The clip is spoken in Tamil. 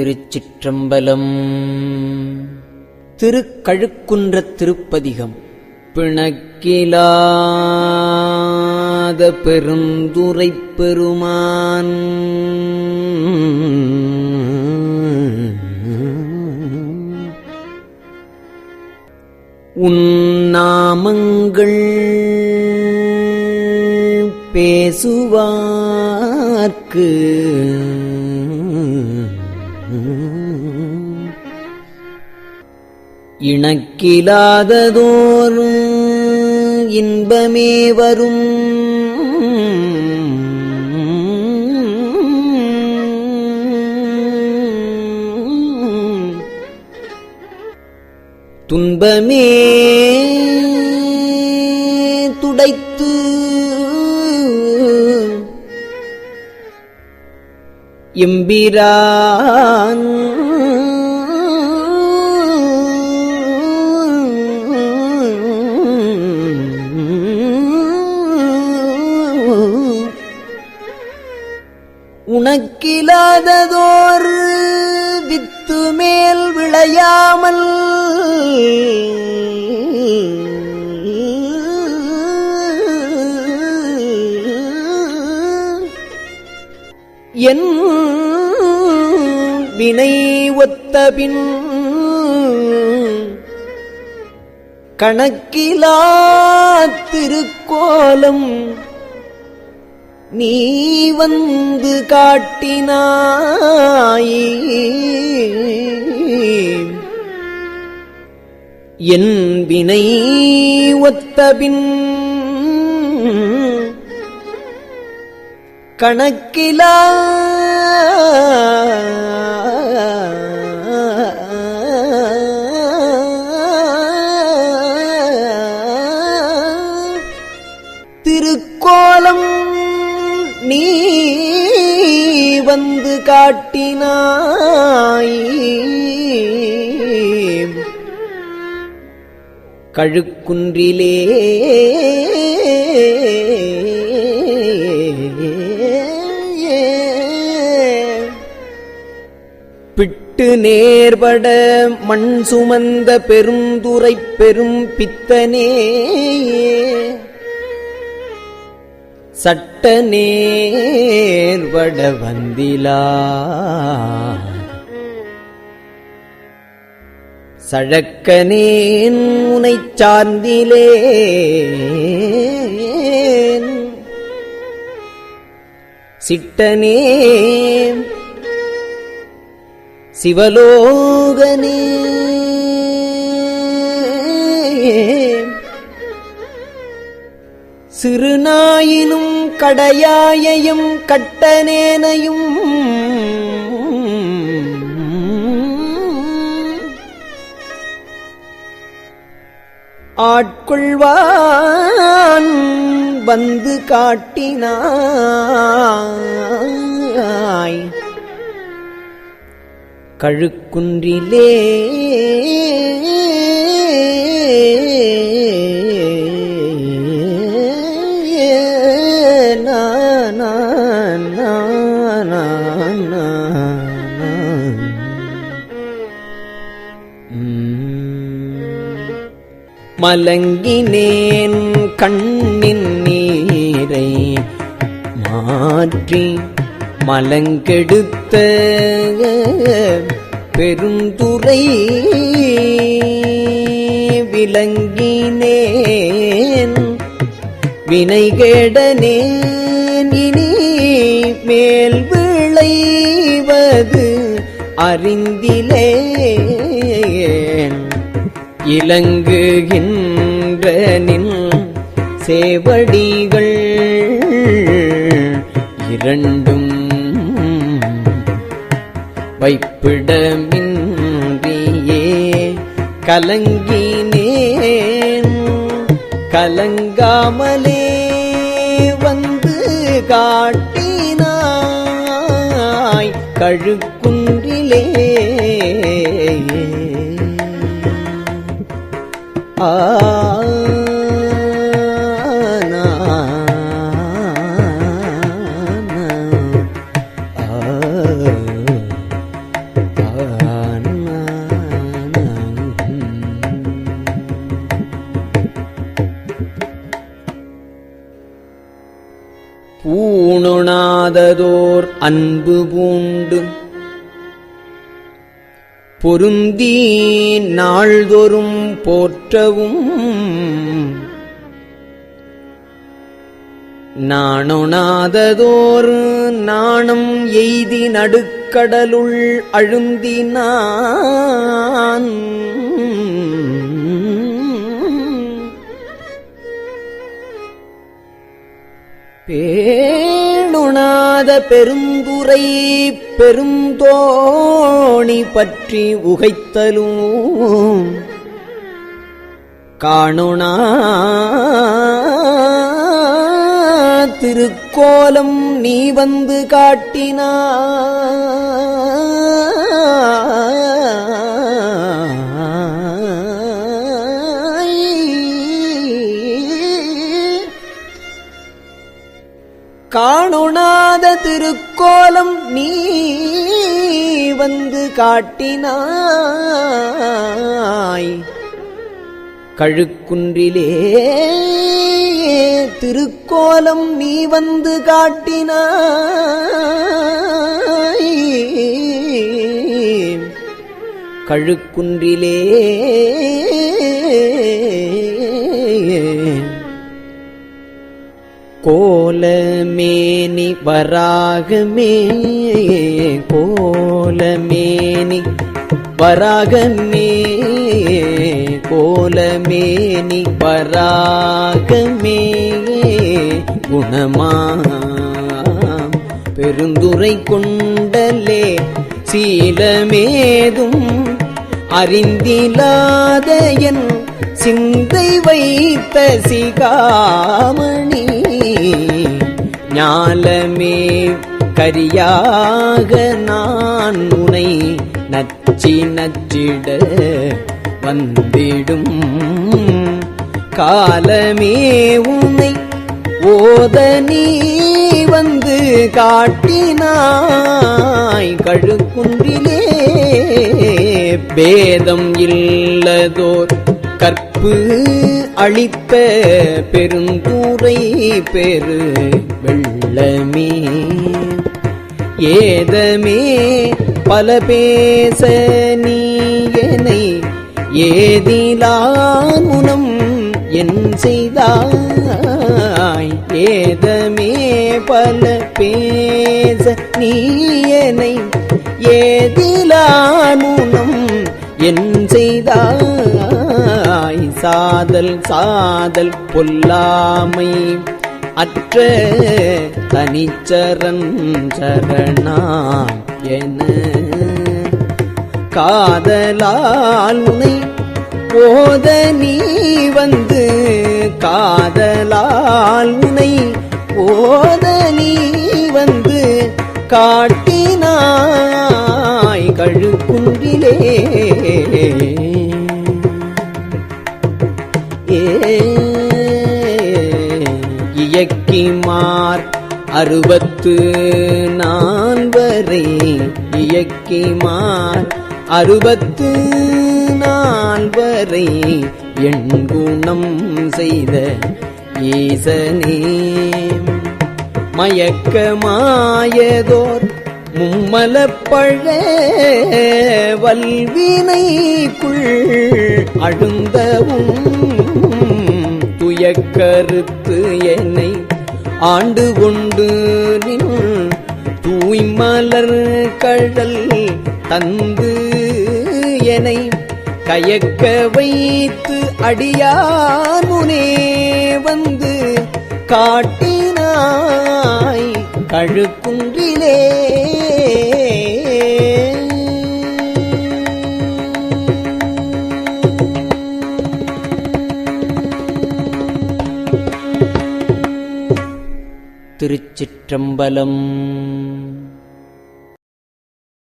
திருச்சிற்றம்பலம். திருக்கழுக்குன்ற திருப்பதிகம் பிணக்கிலாத பெருந்துரை பெருமான். உன்னாமங்கள் பேசுவார்க்கு இணக்கிலாததோறும் இன்பமே வரும். துன்பமே துடைத்து எம்பிரான் உனக்கிலாததோர் வித்து மேல் விளையாமல் என் வினை ஒத்தபின் கணக்கிலா திருக்கோலம் நீ வந்து காட்டினாய். என் வினை ஒத்தபின் கணக்கிலா காட்டினாய். கழுக்குன்றிலே பிட்டு நேர்பட மண் சுமந்த பெருந்துரை பெரும் பித்தனே. சட்ட நேர்வட வந்திலா சழக்கனேன் உனைச் சார்ந்திலே. சிட்டனே சிவலோகனே சிறுநாயினும் கடையாயையும் கட்டனேனையும் ஆட்கொள்வான் வந்து காட்டினாய். கழுக்குன்றிலே மலங்கினேன் கண்ணின் நீரை மாற்றி மலங்கெடுத்த பெருந்துரை விளங்கினேன். வினைகேடனேன். இனி மேல் விளைவது அறிந்திலே. இலங்குகின்ற நின் சேவடிகள் இரண்டும் வைப்பிடமின்றியே கலங்கினேன். கலங்காமலே வந்து காட்டினாய். கழுக்குன்றிலே பூணுணாததோர் அன்பு பூண்டு பொருந்தி நாள்தோறும் போற்றவும். நாணொணாததோர் நாணம் எய்தி நடுக்கடலுள் அழுந்தினான். பேணுணாத பெருந்துரை பெருந்தோணி பற்றி உகைத்தலும். காணுணா திருக்கோலம் நீ வந்து காட்டினா காணுணாத திருக்கோலம் நீ வந்து காட்டினாய். கழுக்குன்றிலே திருக்கோலம் நீ வந்து காட்டினாய். கழுக்குன்றிலே கோலமேனி வராகமே கோலமேனி வராகமே கோலமேனி வராகமே. குணமா பெருந்துரை கொண்டலே சீலமேதும் அறிந்திலாத என் சிந்தை வைத்த சிகாமணி. ஞாலமே கரியாக நான் உனை நச்சி நச்சிட வந்திடும். காலமே உனை ஓத நீ வந்து காட்டினாய். கழுக்குன்றிலே பேதம் இல்லதோர் கற்பு அளிப்ப பெருந்தூரை பெரு வெள்ளமே. ஏதமே பல பேச நீயனை ஏதிலானுனம் என் செய்தாய். ஏதமே பல பேச நீயனை ஏதிலானுனம் என் செய்தாய். சாதல் சாதல் பொல்லாமை அற்ற தனிச்சரன் சரணாம் என. காதலால் உனை போத நீ வந்து காதலால் உனை போத நீ வந்து காட்டினாய் கழுக்குன்றிலே. அறுபத்து நால்வரை இயக்கிமார் அறுபத்து நால்வரை என் குணம் செய்த ஈசனே. மயக்கமாயதோர் மும்மலப்பழ வல்வினைக்குள் அழுந்தவும். துயக்கருத்து என்னை ஆண்டு கொண்டு நின் தூய்மலர் கழல் தந்து என்னை கயக்க வைத்து அடியார் வந்து காட்டினாய் கழுக்குன்றிலே திருச்சிற்றம்பலம்.